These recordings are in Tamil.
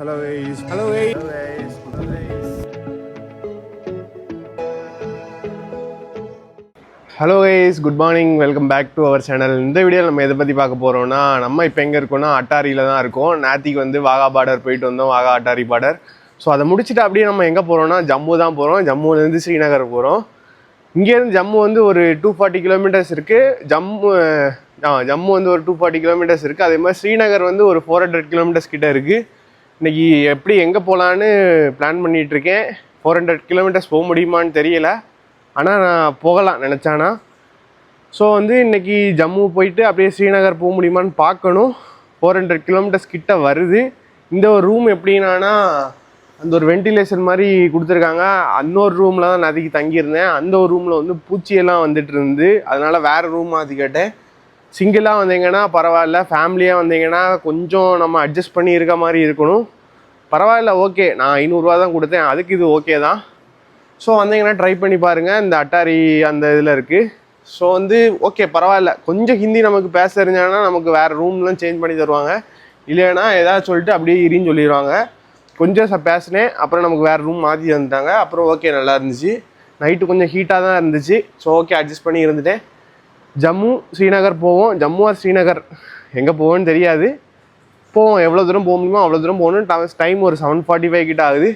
Hello guys. Hello guys. Hello hello guys good morning welcome back to our channel இந்த வீடியோவில் நம்ம எதை பற்றி பார்க்க போகிறோம்னா நம்ம இப்போ எங்கே இருக்கோம்னா அட்டாரியில் தான் இருக்கோம். நேத்திக்கு வந்து வாகா பார்டர் போயிட்டு வந்தோம் வாகா அட்டாரி பார்டர். ஸோ அதை முடிச்சுட்டு அப்படியே நம்ம எங்கே போகிறோம்னா ஜம்மு தான் போகிறோம் ஜம்முலேருந்து ஸ்ரீநகர் போகிறோம் இங்கேருந்து ஜம்மு வந்து ஒரு டூ ஃபார்ட்டி கிலோமீட்டர்ஸ் இருக்குது ஜம்மு ஜம்மு வந்து ஒரு டூ ஃபார்ட்டி கிலோமீட்டர்ஸ் இருக்குது அதே மாதிரி ஸ்ரீநகர் வந்து ஒரு ஃபோர் ஹண்ட்ரட் கிலோமீட்டர்ஸ் கிட்டே இருக்குது இன்னைக்கு எப்படி எங்கே போகலான்னு பிளான் பண்ணிட்டு இருக்கேன் ஃபோர் ஹண்ட்ரட் கிலோமீட்டர்ஸ் போக முடியுமான்னு தெரியல. ஆனால் நான் போகலாம் நினச்சானா. ஸோ வந்து இன்னைக்கு ஜம்மு போயிட்டு அப்படியே ஸ்ரீநகர் போக முடியுமான்னு பார்க்கணும். ஃபோர் ஹண்ட்ரட் கிலோமீட்டர்ஸ் கிட்ட வருது. இந்த ஒரு ரூம் எப்படின்னா அந்த ஒரு வென்டிலேஷன் மாதிரி கொடுத்துருக்காங்க. இன்னொரு ரூமில் தான் நான் அதுக்கு தங்கியிருந்தேன். அந்த ஒரு ரூமில் வந்து பூச்சியெல்லாம் வந்துட்டு இருந்து அதனால் வேறு ரூம் மாற்றி கேட்டேன். சிங்கிளாக வந்தீங்கன்னா பரவாயில்ல ஃபேமிலியாக வந்தீங்கன்னா கொஞ்சம் நம்ம அட்ஜஸ்ட் பண்ணி இருக்க மாதிரி இருக்கணும். பரவாயில்ல ஓகே நான் ஐநூறுரூவா தான் கொடுத்தேன். அதுக்கு இது ஓகே தான். ஸோ வந்தீங்கன்னா ட்ரை பண்ணி பாருங்கள் இந்த அட்டாரி அந்த இதில் இருக்குது ஸோ வந்து ஓகே பரவாயில்ல. கொஞ்சம் ஹிந்தி நமக்கு பேச தெரிஞ்சாங்கன்னா நமக்கு வேறு ரூம்லாம் சேஞ்ச் பண்ணி தருவாங்க. இல்லைன்னா ஏதாவது சொல்லிட்டு அப்படியே இரின்னு சொல்லிடுவாங்க. கொஞ்சம் ச பேசினேன். அப்புறம் நமக்கு வேறு ரூம் மாற்றி தந்துட்டாங்க. அப்புறம் ஓகே நல்லா இருந்துச்சு. நைட்டு கொஞ்சம் ஹீட்டாக தான் இருந்துச்சு. ஸோ ஓகே அட்ஜஸ்ட் பண்ணி இருந்துட்டேன். ஜம்மு ஸ்ரீநகர் போவோம். ஜம்மு ஆர் ஸ்ரீநகர். எங்கே போவோன்னு தெரியாது. போவோம். எவ்வளோ தூரம் போக முடியுமோ அவ்வளோ தூரம் போகணும். டைம் ஒரு செவன் ஃபார்ட்டி ஃபைவ் கிட்ட ஆகுது.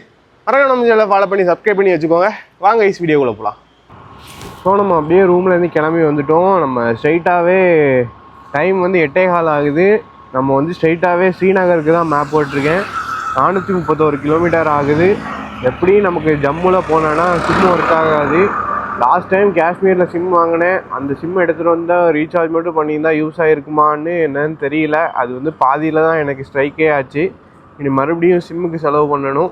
மறக்க நம்ம சேனலை ஃபாலோ பண்ணி சப்ஸ்கிரைப் பண்ணி வச்சுக்கோங்க. வாங்க ஐஸ் வீடியோக்குள்ளே போகலாம் ஸோ நம்ம அப்படியே ரூம்லேருந்து கிளம்பி வந்துட்டோம். நம்ம ஸ்ட்ரைட்டாகவே டைம் வந்து எட்டே கால் ஆகுது. நம்ம வந்து ஸ்ட்ரைட்டாகவே ஸ்ரீநகருக்கு தான் மேப் போட்டிருக்கேன். நானூற்றி முப்பத்தோரு கிலோமீட்டர் ஆகுது. எப்படி நமக்கு ஜம்முவில் போனோன்னா சிம் ஒர்க் ஆகாது. லாஸ்ட் டைம் காஷ்மீரில் சிம் வாங்கினேன். அந்த சிம் எடுத்துகிட்டு வந்தால் ரீசார்ஜ் மட்டும் பண்ணியிருந்தா யூஸ் ஆகிருக்குமான்னு என்னன்னு தெரியல. அது வந்து பாதியில் தான் எனக்கு ஸ்ட்ரைக்கே ஆச்சு. இனி மறுபடியும் சிம்முக்கு செலவு பண்ணணும்.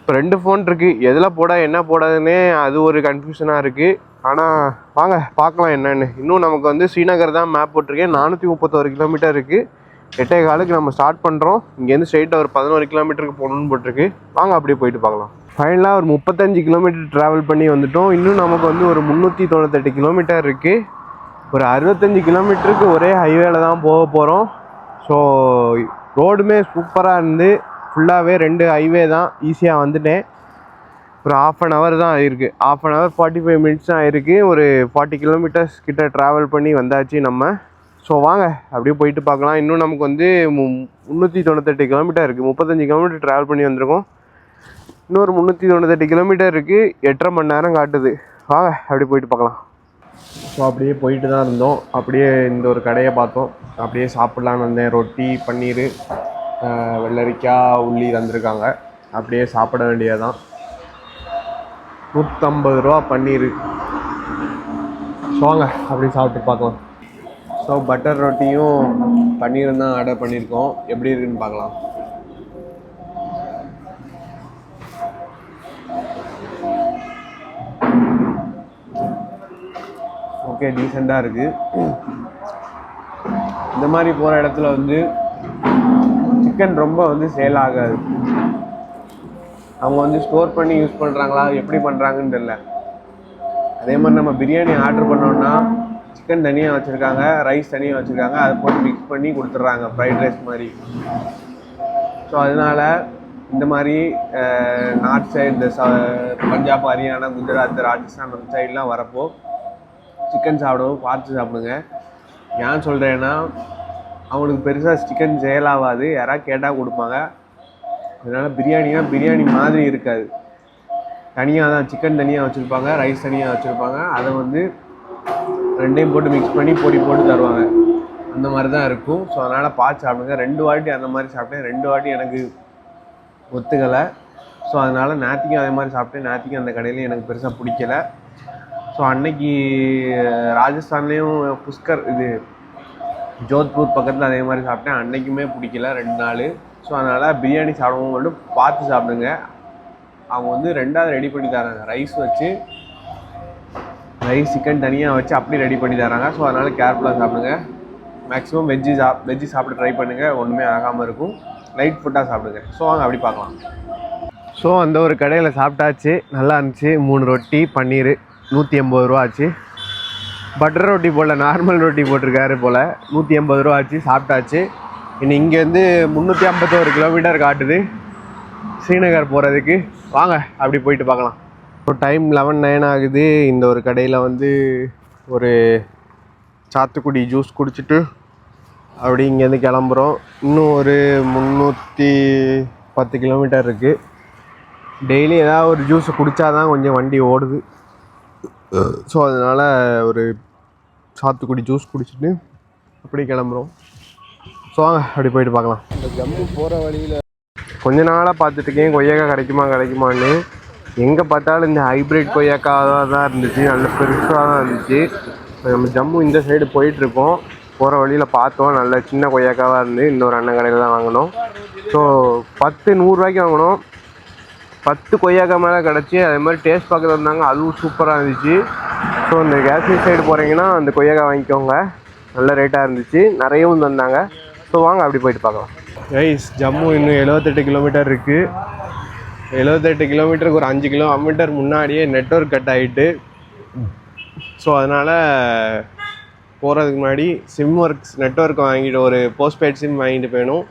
இப்போ ரெண்டு ஃபோன் இருக்குது எதில் போட என்ன போடாதுன்னே அது ஒரு கன்ஃபியூஷனாக இருக்குது ஆனால் வாங்க பார்க்கலாம் என்னென்னு. இன்னும் நமக்கு வந்து ஸ்ரீநகர் தான் மேப் போட்டிருக்கேன். நானூற்றி முப்பத்தோரு கிலோமீட்டர் இருக்குது எட்டே காலுக்கு நம்ம ஸ்டார்ட் பண்ணுறோம் இங்கேருந்து ஸ்ட்ரெயிட்டாக ஒரு பதினோரு கிலோமீட்டருக்கு போகணுன்னு போட்டிருக்கு. வாங்க அப்படியே போயிட்டு பார்க்கலாம். ஃபைனலாக ஒரு முப்பத்தஞ்சு கிலோமீட்டர் ட்ராவல் பண்ணி வந்துட்டோம். இன்னும் நமக்கு வந்து ஒரு முந்நூற்றி தொண்ணூத்தெட்டு கிலோமீட்டர் இருக்குது ஒரு அறுபத்தஞ்சு கிலோமீட்டருக்கு ஒரே ஹைவேல தான் போக போகிறோம் ஸோ ரோடுமே சூப்பராக இருந்து ஃபுல்லாகவே ரெண்டு ஹைவே தான் ஈஸியாக வந்துட்டேன். ஒரு ஆஃப் அன் ஹவர் தான் ஆயிருக்கு half an hour forty five minutes தான் ஆயிருக்கு ஒரு ஃபார்ட்டி கிலோமீட்டர்ஸ் கிட்ட ட்ராவல் பண்ணி வந்தாச்சு நம்ம. ஸோ வாங்க அப்படியே போயிட்டு பார்க்கலாம். இன்னும் நமக்கு வந்து மு முந்நூற்றி தொண்ணூத்தெட்டு கிலோமீட்டர் இருக்குது முப்பத்தஞ்சு கிலோமீட்டர் ட்ராவல் பண்ணி வந்திருக்கோம். இன்னொரு முந்நூற்றி தொண்ணூத்தெட்டு கிலோமீட்டர் இருக்குது எட்டரை மணி நேரம் காட்டுது. வாங்க அப்படி போயிட்டு பார்க்கலாம். ஸோ அப்படியே போயிட்டு தான் இருந்தோம். அப்படியே இந்த ஒரு கடையை பார்த்தோம். அப்படியே சாப்பிட்லான்னு வந்தேன். ரொட்டி பன்னீர் வெள்ளரிக்காய் உள்ளி தந்திருக்காங்க. அப்படியே சாப்பிட வேண்டியதுதான். நூற்றம்பது ரூபா பன்னீர். ஸோ வாங்க அப்படியே சாப்பிட்டு பார்க்கலாம். ஸோ பட்டர் ரொட்டியும் பன்னீரும் தான் ஆர்டர் பண்ணியிருக்கோம். எப்படி இருக்குன்னு பார்க்கலாம். ஓகே டீசெண்டாக இருக்குது இந்த மாதிரி போகிற இடத்துல வந்து சிக்கன் ரொம்ப வந்து சேல் ஆகாது. அவங்க வந்து ஸ்டோர் பண்ணி யூஸ் பண்ணுறாங்களா எப்படி பண்ணுறாங்கன்னு தெரியல. அதே மாதிரி நம்ம பிரியாணி ஆர்டர் பண்ணோம்னா சிக்கன் தனியாக வச்சுருக்காங்க ரைஸ் தனியாக வச்சுருக்காங்க அதை போட்டு மிக்ஸ் பண்ணி கொடுத்துட்றாங்க ஃப்ரைட் ரைஸ் மாதிரி. ஸோ அதனால இந்த மாதிரி நார்த் சைடு இந்த ச பஞ்சாப் ஹரியானா குஜராத் ராஜஸ்தான் அந்த சைட்லாம் வரப்போ சிக்கன் சாப்பிடவும் பார்த்து சாப்பிடுங்க. ஏன் சொல்கிறேன்னா அவங்களுக்கு பெருசாக சிக்கன் சேலாகாது யாராவது கேட்டால் கொடுப்பாங்க. அதனால் பிரியாணினா பிரியாணி மாதிரி இருக்காது. தனியாக தான் சிக்கன் தனியாக வச்சுருப்பாங்க ரைஸ் தனியாக வச்சுருப்பாங்க. அதை வந்து ரெண்டையும் போட்டு மிக்ஸ் பண்ணி பொடி போட்டு தருவாங்க. அந்த மாதிரி தான் இருக்கும். ஸோ அதனால் பார்த்து சாப்பிடுங்க. ரெண்டு வாட்டி அந்த மாதிரி சாப்பிட்டேன். ரெண்டு வாட்டி எனக்கு ஒத்துக்கலை. ஸோ அதனால் நேத்திக்கும் அதே மாதிரி சாப்பிட்டேன். நேத்திக்கும் அந்த கடையிலையும் எனக்கு பெருசாக பிடிக்கல. ஸோ அன்னைக்கு ராஜஸ்தான்லேயும் புஷ்கர் இது ஜோத்பூர் பக்கத்தில் அதே மாதிரி சாப்பிட்டேன். அன்னைக்குமே பிடிக்கல ரெண்டு நாள். ஸோ அதனால் பிரியாணி சாப்பிடவும் மட்டும் பார்த்து சாப்பிடுங்க. அவங்க வந்து ரெண்டாவது ரெடி பண்ணி தராங்க. ரைஸ் வச்சு ரைஸ் சிக்கன் தனியாக வச்சு அப்படி ரெடி பண்ணி தராங்க. ஸோ அதனால் கேர்ஃபுல்லாக சாப்பிடுங்க. மேக்ஸிமம் வெஜ்ஜு சாப் வெஜ்ஜு சாப்பிட ட்ரை பண்ணுங்கள் ஒன்றுமே ஆகாமல் இருக்கும். லைட் ஃபுட்டாக சாப்பிடுங்க. ஸோ வாங்க அப்படி பார்க்கலாம். ஸோ அந்த ஒரு கடையில் சாப்பிட்டாச்சு. நல்லா இருந்துச்சு. மூணு ரொட்டி பன்னீர். நூற்றி எண்பது ரூபா ஆச்சு. பட்டர் ரொட்டி போல் நார்மல் ரொட்டி போட்டிருக்காரு போல். நூற்றி எண்பது ரூபா ஆச்சு சாப்பிட்டாச்சு. இனி இங்கேருந்து முந்நூற்றி ஐம்பத்தோரு கிலோமீட்டர் காட்டுது. ஸ்ரீநகர் போகிறதுக்கு வாங்க அப்படி போயிட்டு பார்க்கலாம். இப்போ டைம் லெவன் நைன் ஆகுது. இந்த ஒரு கடையில் வந்து ஒரு சாத்துக்குடி ஜூஸ் குடிச்சிட்டு அப்படி இங்கேருந்து கிளம்புறோம். இன்னும் ஒரு முந்நூற்றி பத்து கிலோமீட்டர் இருக்குது டெய்லி ஏதாவது ஒரு ஜூஸை குடித்தாதான் கொஞ்சம் வண்டி ஓடுது. ஸோ அதனால் ஒரு சாத்துக்குடி ஜூஸ் குடிச்சிட்டு அப்படி கிளம்புறோம். ஸோ வாங்க அப்படி போயிட்டு பார்க்கலாம். இந்த ஜம்மு போகிற வழியில் கொஞ்ச நாளாக பார்த்துட்டுக்கேன் கொய்யாக்காய் கிடைக்குமா கிடைக்குமான்னு. எங்கே பார்த்தாலும் இந்த ஹைப்ரிட் கொய்யாக்காவாக தான் இருந்துச்சு. நல்ல பெருசாக தான் இருந்துச்சு. நம்ம ஜம்மு இந்த சைடு போயிட்டுருக்கோம். போகிற வழியில் பார்த்தோம். நல்ல சின்ன கொய்யாக்காவாக இருந்து இன்னொரு அண்ணன் கடையில் தான் வாங்கினோம். ஸோ பத்து நூறுரூவாய்க்கு வாங்கினோம். பத்து கொய்யாக்காய் மேலே கிடச்சி அதே மாதிரி டேஸ்ட் பார்க்க வந்தாங்க. அதுவும் சூப்பராக இருந்துச்சு. ஸோ இந்த காஷ்மீர் சைடு போகிறீங்கன்னா அந்த கொய்யாக்காய் வாங்கிக்கோங்க. நல்ல ரேட்டாக இருந்துச்சு. நிறையவும் தந்தாங்க. ஸோ வாங்க அப்படி போயிட்டு பார்க்கலாம். ரைஸ் ஜம்மு இன்னும் எழுபத்தெட்டு கிலோமீட்டர் இருக்குது எழுபத்தெட்டு கிலோமீட்டருக்கு ஒரு அஞ்சு கிலோமீட்டர் முன்னாடியே நெட்ஒர்க் கட் ஆகிட்டு ஸோ அதனால் போகிறதுக்கு முன்னாடி சிம் ஒர்க்ஸ் நெட்ஒர்க் வாங்கிட்டு ஒரு போஸ்ட்பெய்ட் சிம் வாங்கிட்டு போயணும்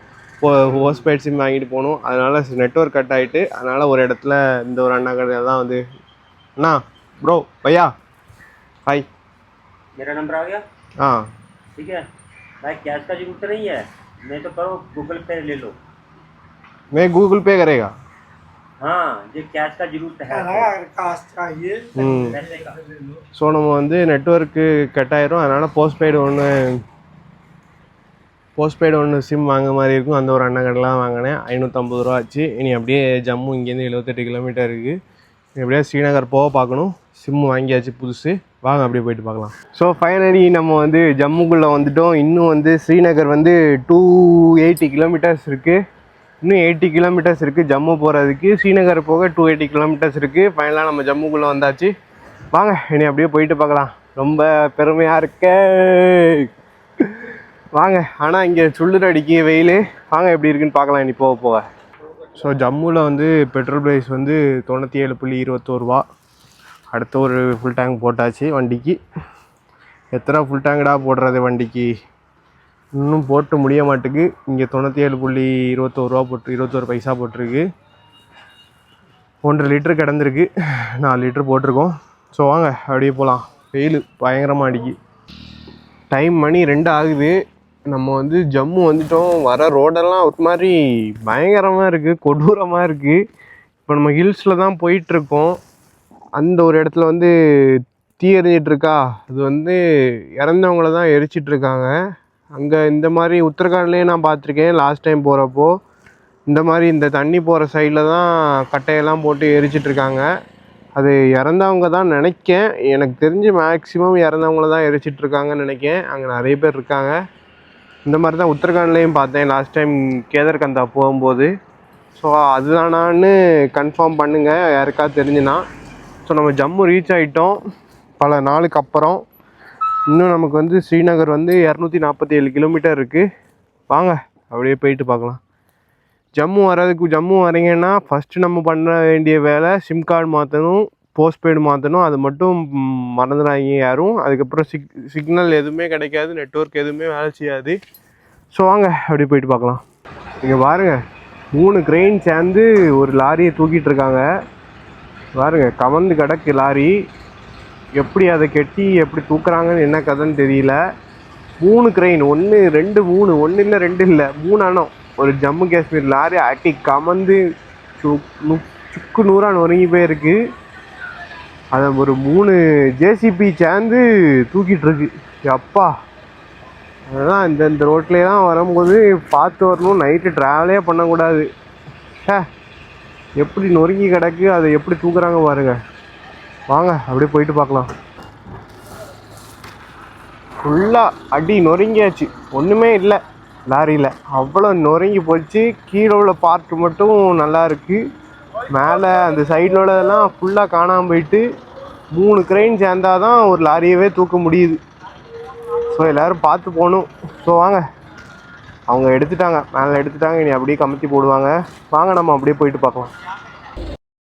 போஸ்ட்பெய்ட் சிம் வாங்கிட்டு போகணும் அதனால் நெட்ஒர்க் கட் ஆகிட்டு அதனால் ஒரு இடத்துல இந்த ஒரு அண்ணா கடையில் தான் வந்து அண்ணா ப்ரோ பையா ஹாய் मेरा नंबर आ गया ஆ ठीक है भाई कैश का जरूरत नहीं है नहीं तो करो गूगल पे ले लो मैं गूगल पे करेगा हाँ ये कैश का जरूरत है ம் पैसे का ஸோ நம்ம வந்து நெட்ஒர்க்கு கட் ஆயிரும் அதனால் போஸ்ட்பெய்டு ஒன்று போஸ்ட்பெய்டு ஒன்று சிம் வாங்க மாதிரி இருக்கும். அந்த ஒரு அண்ணன் கடைலாம் வாங்கினேன். ஐநூற்றம்பது ரூபா ஆச்சு. இனி அப்படியே ஜம்மு இங்கேருந்து எழுபத்தெட்டு கிலோமீட்டர் இருக்குது எப்படியா ஸ்ரீநகர் போக பார்க்கணும். சிம் வாங்கியாச்சு புதுசு. வாங்க அப்படியே போயிட்டு பார்க்கலாம். ஸோ ஃபைனலி நம்ம வந்து ஜம்முக்குள்ளே வந்துட்டோம். இன்னும் வந்து ஸ்ரீநகர் வந்து டூ எயிட்டி கிலோமீட்டர்ஸ் இருக்குது இன்னும் எயிட்டி கிலோமீட்டர்ஸ் இருக்குது ஜம்மு போகிறதுக்கு ஸ்ரீநகர் போக டூ எயிட்டி கிலோமீட்டர்ஸ் இருக்குது ஃபைனலாக நம்ம ஜம்முக்குள்ளே வந்தாச்சு. வாங்க இனி அப்படியே போயிட்டு பார்க்கலாம். ரொம்ப பெருமையாக இருக்க. வாங்க ஆனால் இங்கே சுள்ளுற அடிக்க வெயில். வாங்க எப்படி இருக்குன்னு பார்க்கலாம். இனி போக போக. ஸோ ஜம்முவில் வந்து பெட்ரோல் ப்ரைஸ் வந்து தொண்ணூற்றி ஏழு புள்ளி இருபத்தோருவா அடுத்த ஒரு ஃபுல் டேங்க் போட்டாச்சு வண்டிக்கு. எத்தனை ஃபுல் டேங்கடா போடுறது வண்டிக்கு? இன்னும் போட்டு முடிய மாட்டுக்கு. இங்கே தொண்ணூற்றி ஏழு புள்ளி இருபத்தோருவா போட்டு இருபத்தோரு பைசா போட்டிருக்கு. ஒன்றரை லிட்ரு கிடந்திருக்கு. நாலு லிட்ரு போட்டிருக்கோம். ஸோ வாங்க அப்படியே போகலாம் வெயில் பயங்கரமாக அடிக்கு. டைம் மணி ரெண்டு ஆகுது. நம்ம வந்து ஜம்மு வந்துட்டோம். வர ரோடெல்லாம் ஒரு மாதிரி பயங்கரமாக இருக்குது கொடூரமாக இருக்குது இப்போ நம்ம ஹில்ஸில் தான் போயிட்டுருக்கோம். அந்த ஒரு இடத்துல வந்து தீ எறிஞ்சிட்டு இருக்கா? அது வந்து இறந்தவங்கள தான் எரிச்சிட்ருக்காங்க அங்கே இந்த மாதிரி உத்தரகாண்ட்லேயே நான் பார்த்துருக்கேன் லாஸ்ட் டைம் போகிறப்போ இந்த மாதிரி இந்த தண்ணி போகிற சைடில் தான் கட்டையெல்லாம் போட்டு எரிச்சிட்ருக்காங்க அது இறந்தவங்க தான் நினைக்கேன். எனக்கு தெரிஞ்சு மேக்ஸிமம் இறந்தவங்கள தான் எரிச்சிட்ருக்காங்கன்னு நினைக்கேன். அங்கே நிறைய பேர் இருக்காங்க. இந்த மாதிரி தான் உத்தரகாண்ட்லேயும் பார்த்தேன். லாஸ்ட் டைம் கேதர்கந்தா போகும்போது. ஸோ அதுதானான்னு கன்ஃபார்ம் பண்ணுங்கள் யாருக்காவது தெரிஞ்சுனா ஸோ நம்ம ஜம்மு ரீச் ஆகிட்டோம் பல நாளுக்கு அப்புறம். இன்னும் நமக்கு வந்து ஸ்ரீநகர் வந்து இரநூத்தி நாற்பத்தி ஏழு கிலோமீட்டர் இருக்குது வாங்க அப்படியே போயிட்டு பார்க்கலாம். ஜம்மு வர்றதுக்கு ஜம்மு வரீங்கன்னா ஃபஸ்ட்டு நம்ம பண்ண வேண்டிய வேலை சிம் கார்டு மாற்றணும் போஸ்ட்பெய்டு மாற்றணும் அது மட்டும் மறந்துடாங்க யாரும். அதுக்கப்புறம் சிக் சிக்னல் எதுவுமே கிடைக்காது நெட்வொர்க் எதுவுமே வேலை செய்யாது. ஸோ வாங்க அப்படி போயிட்டு பார்க்கலாம். இங்கே பாருங்கள் மூணு கிரெயின் சேர்ந்து ஒரு லாரியை தூக்கிட்டு இருக்காங்க. பாருங்க கமந்து கிடக்கு லாரி. எப்படி அதை கெட்டி எப்படி தூக்குறாங்கன்னு என்ன கதைன்னு தெரியல. மூணு கிரெயின் ஒன்று ரெண்டு மூணு ஒன்று இல்லை ரெண்டு இல்லை மூணு அணம். ஒரு ஜம்மு காஷ்மீர் லாரி அட்டி கமந்து சு- சுக்கு நூறா நொறுங்கி போயிருக்கு. அதை ஒரு மூணு ஜேசிபி சேர்ந்து தூக்கிட்டு இருக்கு. அப்பா அதுதான் இந்த இந்த ரோட்லேயே வரும்போது பார்த்து வரணும். நைட்டு ட்ராவலே பண்ணக்கூடாது. ஹே எப்படி நொறுங்கி கிடக்கு அதை எப்படி தூக்குறாங்க பாருங்க. வாங்க அப்படியே போயிட்டு பார்க்கலாம். ஃபுல்லாக அடி நொறுங்கியாச்சு. ஒன்றுமே இல்லை லாரியில். அவ்வளோ நொறுங்கி போச்சு. கீழே உள்ள பார்ட் மட்டும் நல்லா இருக்குது மேலே அந்த சைடில் உள்ளதெல்லாம் ஃபுல்லாக காணாமல் போயிட்டு மூணு கிரெயின் சேர்ந்தாதான் ஒரு லாரியவே தூக்க முடியுது. ஸோ எல்லோரும் பார்த்து போகணும். ஸோ வாங்க. அவங்க எடுத்துட்டாங்க. மேலே எடுத்துட்டாங்க. இனி அப்படியே கமுத்தி போடுவாங்க. வாங்க நம்ம அப்படியே போயிட்டு பார்க்கலாம்.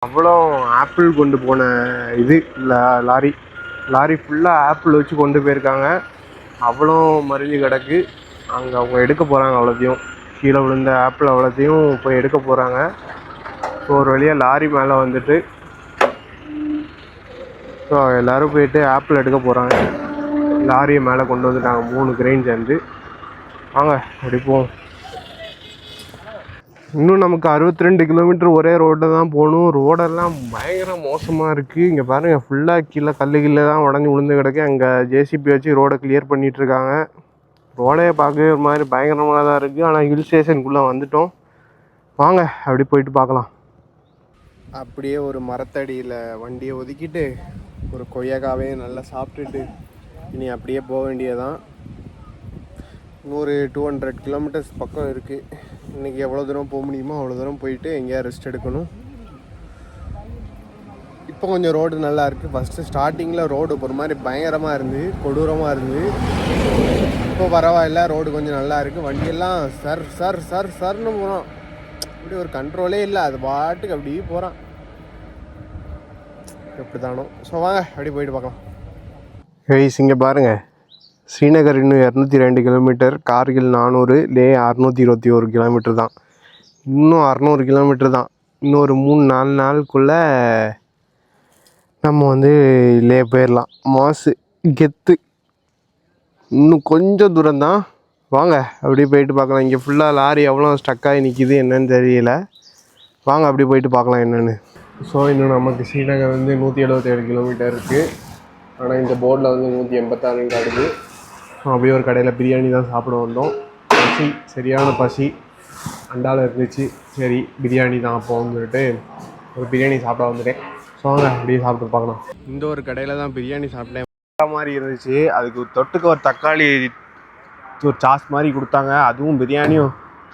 அவ்வளோ ஆப்பிள் கொண்டு போன இது லா- லாரி. லாரி ஃபுல்லாக ஆப்பிள் வச்சு கொண்டு போயிருக்காங்க. அவ்வளோ மருந்து கிடக்கு. அங்கே அவங்க எடுக்க போகிறாங்க அவ்வளோத்தையும். கீழே விழுந்த ஆப்பிள் அவ்வளோத்தையும் போய் எடுக்க போகிறாங்க ஸோ ஒரு வழியாக லாரி மேலே வந்துட்டு. ஸோ எல்லோரும் போயிட்டு ஆப்பிள் எடுக்க போகிறாங்க லாரியை மேலே கொண்டு வந்துட்டாங்க மூணு கிரெயின் சேர்ந்து வாங்க அப்படி போவோம். இன்னும் நமக்கு அறுபத்தி ரெண்டு கிலோமீட்டர் ஒரே ரோட்டில் தான் போகணும். ரோடெல்லாம் பயங்கர மோசமாக இருக்குது இங்கே பாருங்கள் ஃபுல்லாக கீழே கல் கீழே தான் உடஞ்சி விழுந்து கிடக்கு. அங்கே ஜேசிபி வச்சு ரோடை கிளியர் பண்ணிகிட்ருக்காங்க ரோடே பார்க்கவே ஒரு மாதிரி பயங்கரமாக தான் இருக்குது ஆனால் ஹில் ஸ்டேஷனுக்குள்ளே வந்துட்டோம். வாங்க அப்படி போயிட்டு பார்க்கலாம். அப்படியே ஒரு மரத்தடியில் வண்டியை ஒதுக்கிட்டு ஒரு கொய்யாக்காவே நல்லா சாப்பிட்டுட்டு இனி அப்படியே போக வேண்டியதான் நூறு டூ ஹண்ட்ரட் கிலோமீட்டர்ஸ் பக்கம் இருக்குது இன்றைக்கி எவ்வளோ தூரம் போக முடியுமோ அவ்வளோ தூரம் போயிட்டு எங்கேயா ரெஸ்ட் எடுக்கணும். இப்போ கொஞ்சம் ரோடு நல்லா இருக்குது ஃபஸ்ட்டு ஸ்டார்டிங்கில் ரோடு ஒரு மாதிரி பயங்கரமாக இருந்து கொடூரமாக இருந்து. இப்போ பரவாயில்ல ரோடு கொஞ்சம் நல்லா இருக்குது வண்டியெல்லாம் சர் சர் சர் சர்னு போகிறோம் அப்படி ஒரு கண்ட்ரோலே இல்லை. அது பாட்டுக்கு அப்படியே போகிறான் எப்படி தானோ ஸோ வாங்க அப்படி போயிட்டு பார்க்கலாம். கைஸ் இங்கே பாருங்கள் ஸ்ரீநகர் இன்னும் இரநூத்தி ரெண்டு கிலோமீட்டர் கார்கில் நானூறு லே அறநூற்றி இருபத்தி ஒரு கிலோமீட்டர் தான். இன்னும் அறநூறு கிலோமீட்டர் தான். இன்னும் ஒரு மூணு நாலு நாளுக்குள்ளே நம்ம வந்து லே போயிடலாம் மாசு கெத்து. இன்னும் கொஞ்சம் தூரம் தான். வாங்க அப்படியே போயிட்டு பார்க்கலாம். இங்கே ஃபுல்லாக லாரி எவ்வளோ ஸ்டக் ஆகி நிற்கிது என்னன்னு தெரியல. வாங்க அப்படி போயிட்டு பார்க்கலாம் என்னென்னு. ஸோ இன்னும் நமக்கு ஸ்ரீநகர் வந்து நூற்றி எழுபத்தேழு கிலோமீட்டர் இருக்குது ஆனால் இந்த போர்டில் வந்து நூற்றி எண்பத்தாறுன்னு காட்டுது. அப்படியே ஒரு கடையில் பிரியாணி தான் சாப்பிட வந்தோம். பசி சரியான பசி. அண்டாவில் இருந்துச்சு. சரி பிரியாணி தான் அப்போன்னு சொல்லிட்டு ஒரு பிரியாணி சாப்பிட வந்துட்டேன். ஸோ வாங்க அப்படியே சாப்பிட்டு பார்க்கலாம். இந்த ஒரு கடையில் தான் பிரியாணி சாப்பிட்டேன். மாதிரி இருந்துச்சு. அதுக்கு தொட்டுக்கு ஒரு தக்காளி ஒரு சாஸ் மாதிரி கொடுத்தாங்க. அதுவும் பிரியாணியும்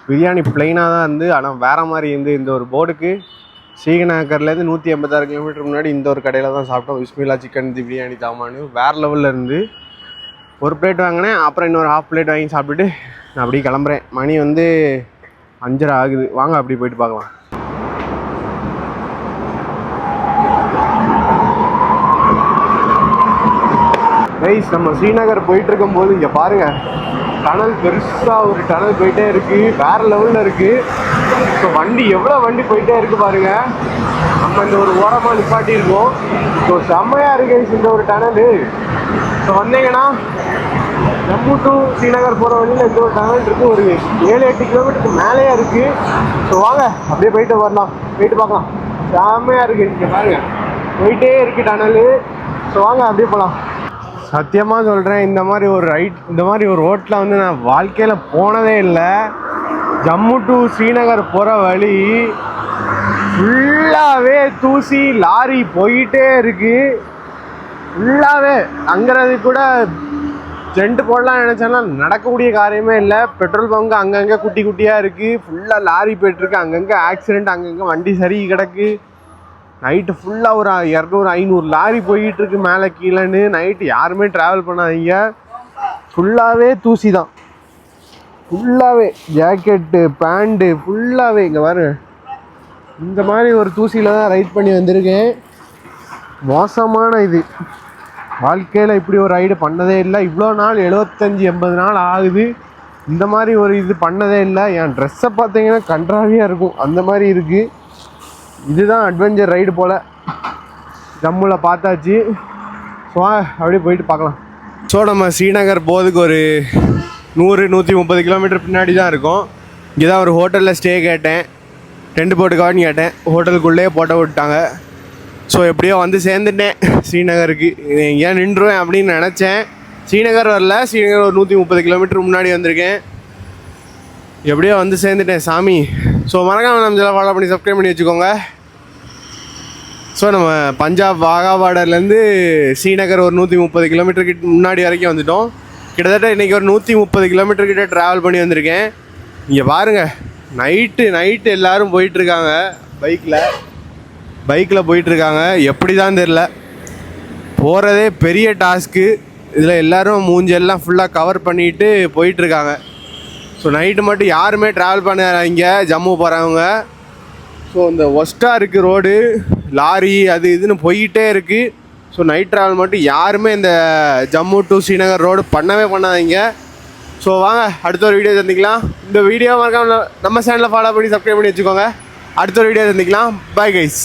பிரியாணி பிளெயினாக தான் இருந்து ஆனால் வேறு மாதிரி இருந்து இந்த ஒரு போர்டுக்கு ஸ்ரீநகர்லேருந்து நூற்றி எண்பத்தாறு கிலோமீட்டர் முன்னாடி இந்த ஒரு கடையில் தான் சாப்பிட்டோம். விஸ்மிலா சிக்கன் தி பிரியாணி தாமான்னு வேறு லெவலில் இருந்து ஒரு பிளேட் வாங்கினேன் அப்புறம் இன்னொரு ஹாஃப் பிளேட் வாங்கி சாப்பிட்டுட்டு நான் அப்படியே கிளம்புறேன். மணி வந்து அஞ்சரை ஆகுது. வாங்க அப்படி போயிட்டு பார்க்கலாம். ரைஸ் நம்ம ஸ்ரீநகர் போயிட்டு இருக்கும்போது இங்கே பாருங்க டனல் பெருசாக ஒரு டனல் போயிட்டே இருக்குது வேறு லெவலில் இருக்குது ஸோ வண்டி எவ்வளோ வண்டி போயிட்டே இருக்கு பாருங்க. நம்ம இந்த ஒரு ஓரமாக நிப்பாட்டி இருக்கோம் ஸோ செம்மையாக இருக்கு இந்த ஒரு டனல். ஸோ வந்தீங்கன்னா ஜம்மு டு ஸ்ரீநகர் போகிற வழியில் இந்த ஒரு டனல் இருக்கு. ஒரு ஏழு எட்டு கிலோமீட்டருக்கு மேலேயே இருக்கு. ஸோ வாங்க அப்படியே போயிட்டு வரலாம். போயிட்டு பார்க்கலாம். செம்மையாக இருக்கு இங்கே பாருங்க. போயிட்டே இருக்கு டனலு. ஸோ வாங்க அப்படியே போகலாம் சத்தியமாக சொல்கிறேன் இந்த மாதிரி ஒரு ரைட் இந்த மாதிரி ஒரு ரோட்டில் வந்து நான் வாழ்க்கையில் போனதே இல்லை. ஜம்மு டு ஸ்ரீநகர் போகிற வழி ஃபுல்லாகவே தூசி லாரி போயிட்டே இருக்கு. ஃபுல்லாகவே அங்கிறது கூட ஜென்ட் போடலாம் நினச்சேன்னா நடக்கக்கூடிய காரியமே இல்லை. பெட்ரோல் பங்க் அங்கங்கே குட்டி குட்டியாக இருக்குது ஃபுல்லாக லாரி போயிட்டுருக்கு அங்கங்கே ஆக்சிடெண்ட் அங்கங்கே வண்டி சரி கிடக்கு. நைட்டு ஃபுல்லாக ஒரு இரநூறு ஐநூறு லாரி போயிட்டுருக்கு மேலே கீழேன்னு. நைட்டு யாருமே ட்ராவல் பண்ணாதீங்க. ஃபுல்லாகவே தூசி தான். ஃபுல்லாகவே ஜாக்கெட்டு பேண்ட்டு ஃபுல்லாகவே இங்கே பாருங்க இந்த மாதிரி ஒரு தூசியில் தான் ரைட் பண்ணி வந்திருக்கேன். மோசமான இது. வாழ்க்கையில் இப்படி ஒரு ரைடு பண்ணதே இல்லை. இவ்வளோ நாள் எழுபத்தஞ்சி எண்பது நாள் ஆகுது. இந்த மாதிரி ஒரு இது பண்ணதே இல்லை. என் ட்ரெஸ்ஸை பார்த்தீங்கன்னா கன்றாவியாக இருக்கும். அந்த மாதிரி இருக்குது இதுதான் அட்வென்ச்சர் ரைடு போல். ஜம்முவில் பார்த்தாச்சு. ஸோ அப்படியே போயிட்டு பார்க்கலாம். ஸோ நம்ம ஸ்ரீநகர் போகிறதுக்கு ஒரு நூறு நூற்றி முப்பது கிலோமீட்டர் பின்னாடி தான் இருக்கும். இங்கே தான் ஒரு ஹோட்டலில் ஸ்டே கேட்டேன். டென்ட் போட்டுக்கான்னு கேட்டேன். ஹோட்டலுக்குள்ளேயே போட்ட விட்டாங்க. ஸோ எப்படியோ வந்து சேர்ந்துட்டேன். ஸ்ரீநகருக்கு. எங்கேயா நின்றுவேன் அப்படின்னு நினச்சேன். ஸ்ரீநகர் வரல. ஸ்ரீநகர் ஒரு நூற்றி முப்பது கிலோமீட்டர் முன்னாடி வந்திருக்கேன். எப்படியோ வந்து சேர்ந்துட்டேன் சாமி. ஸோ மறக்காம நம்ம இதெல்லாம் ஃபாலோ பண்ணி சப்ஸ்கிரைப் பண்ணி வச்சுக்கோங்க. ஸோ நம்ம பஞ்சாப் வாகா பார்டர்லேருந்து ஸ்ரீநகர் ஒரு நூற்றி முப்பது கிலோமீட்டருக்கு முன்னாடி வரைக்கும் வந்துட்டோம். கிட்டத்தட்ட இன்றைக்கி ஒரு நூற்றி முப்பது கிலோமீட்டர் கிட்ட ட்ராவல் பண்ணி வந்திருக்கேன். இங்கே பாருங்கள் நைட்டு நைட்டு எல்லோரும் போயிட்டுருக்காங்க பைக்கில் பைக்கில் போயிட்டுருக்காங்க. எப்படி தான் தெரில போகிறதே பெரிய டாஸ்க்கு இதில் எல்லோரும் மூஞ்செல்லாம் ஃபுல்லாக கவர் பண்ணிட்டு போயிட்டுருக்காங்க. ஸோ நைட்டு மட்டும் யாருமே ட்ராவல் பண்ணாங்க ஜம்மு போகிறவங்க ஸோ இந்த ஒஸ்ட்டாக இருக்குது ரோடு லாரி அது இதுன்னு போய்கிட்டே இருக்குது ஸோ நைட் ட்ராவல் மட்டும் யாருமே இந்த ஜம்மு டு ஸ்ரீநகர் ரோடு பண்ணவே பண்ணாதீங்க. ஸோ வாங்க அடுத்த ஒரு வீடியோ சந்திக்கலாம் இந்த வீடியோ மறக்காம நம்ம சேனலை ஃபாலோ பண்ணி சப்ஸ்கிரைப் பண்ணி வச்சுக்கோங்க. அடுத்த ஒரு வீடியோ சந்திக்கலாம் பை கைஸ்